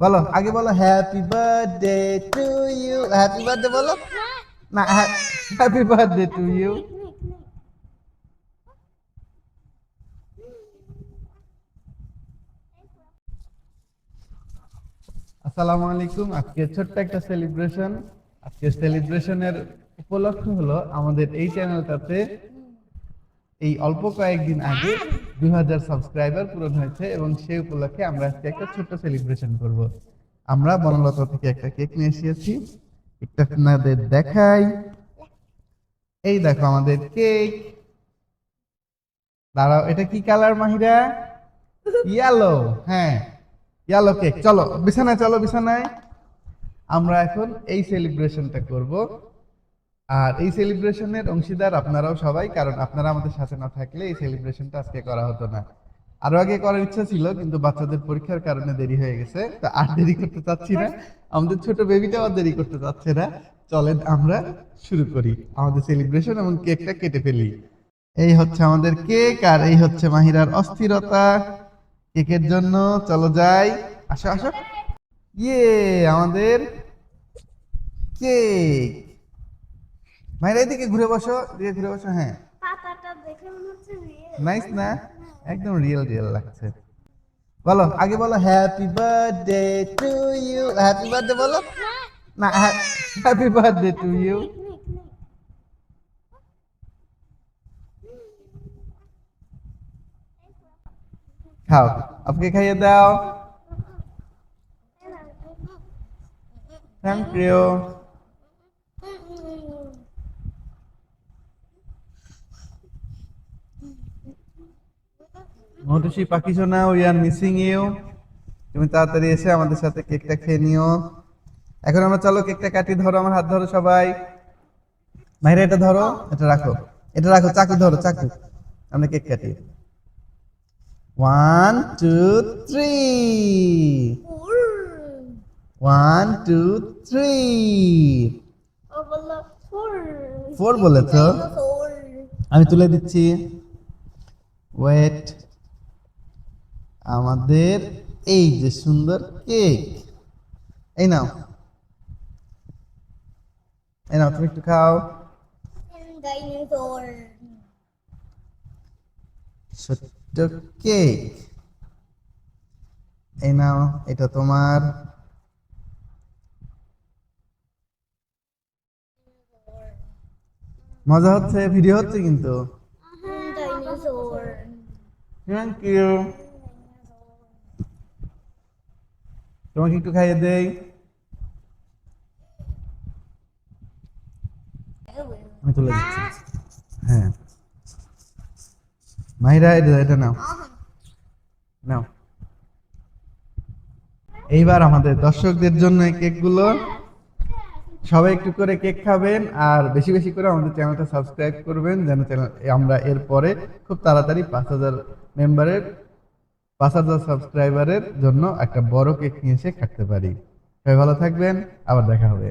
বলো, আগে বলো happy birthday to you happy birthday বলো। না হ্যাপি বার্থডে টু ইউ আসসালামু আলাইকুম। আজকে ছোট্ট একটা সেলিব্রেশন আজকে সেলিব্রেশনের উপলক্ষ হলো আমাদের এই চ্যানেলটাতে এই অল্প কয়েকদিন আগে দুই হাজার সাবস্ক্রাইবার পূরণ হয়েছে এবং সেই উপলক্ষে আমরা আজকে একটা ছোট্ট সেলিব্রেশন করব। আমরা থেকে একটা কেক নিয়ে এসেছি। একটা আপনাদের দেখাই। এই দেখো আমাদের কেক দাঁড়াও, এটা কি কালার মাহিরা? ইয়েলো হ্যাঁ ইয়েলো কেক চলো, বিছানায় চলো বিছানায়। আমরা এখন এই সেলিব্রেশনটা করব। আর এই সেলিব্রেশনের অংশীদার আপনারাও সবাই, কারণ আপনারা আমাদের সাথে না থাকলে এই সেলিব্রেশনটা আজকে করা হতো না। আরও আগে করার ইচ্ছা ছিল, কিন্তু বাচ্চাদের পরীক্ষার কারণে দেরি হয়ে গেছে, তো আর দেরি করতে চাচ্ছি না। আমাদের ছোট বেবিটাও আর দেরি করতে চাচ্ছে না। চলেন আমরা শুরু করি। আমাদের সেলিব্রেশন এবং কেকটা কেটে ফেলি। এই হচ্ছে আমাদের কেক আর এই হচ্ছে মাহিরার অস্থিরতা। কেকের জন্য চলো যাই। আসো আসো। ইয়ে আমাদের কেক মাহিরা এদিকে ঘুরে বসো এদিকে ঘুরে বসো হ্যাঁ। পাতাটা দেখে মনে হচ্ছে। নাইস না? একদম রিয়েল রিয়েল লাগছে। বলো আগে বলো happy birthday to you happy birthday বলো। না হ্যাপি বার্থডে টু ইউ খাও আপনি খাইয়ে দাও। থ্যাংক ইউ মধুসী পাখি সোনা উই আর মিসিং ইউ তুমি তাড়াতাড়ি এসে আমাদের সাথে কেকটা খেয়ে নিও। এখন আমরা চলো কেকটা কাটি, ধরো, আমার হাত ধরো সবাই। মাহিরা, এটা ধরো, এটা রাখো। এটা রাখো, চাকু ধরো, চাকু। আমরা কেক কাটি। One two three one two three four বলেছ? আমি তুলে দিচ্ছি। ওয়েট আমাদের এই যে সুন্দর কেক এই নাও। এই নাও তুমি একটু খাও। ছোট্ট কেক এই নাও এটা তোমার। মজা হচ্ছে ভিডিও হচ্ছে কিন্তু। থ্যাংক ইউ তোমাকে একটু খাইয়ে দেই। আমি তুলে দিচ্ছি। হ্যাঁ। মাহিরা এটা এটা নাও। নাও। এইবার আমাদের দর্শকদের জন্য কেকগুলো। সবাই একটু করে কেক খাবেন আর বেশি বেশি করে আমাদের চ্যানেলটা সাবস্ক্রাইব করবেন, যেন চ্যানেল আমরা এরপরে খুব তাড়াতাড়ি পাঁচ হাজার মেম্বারের পাঁচ হাজার সাবস্ক্রাইবারের জন্য একটা বড় কেক নিয়ে এসে খাটতে পারি। সবাই ভালো থাকবেন, আবার দেখা হবে।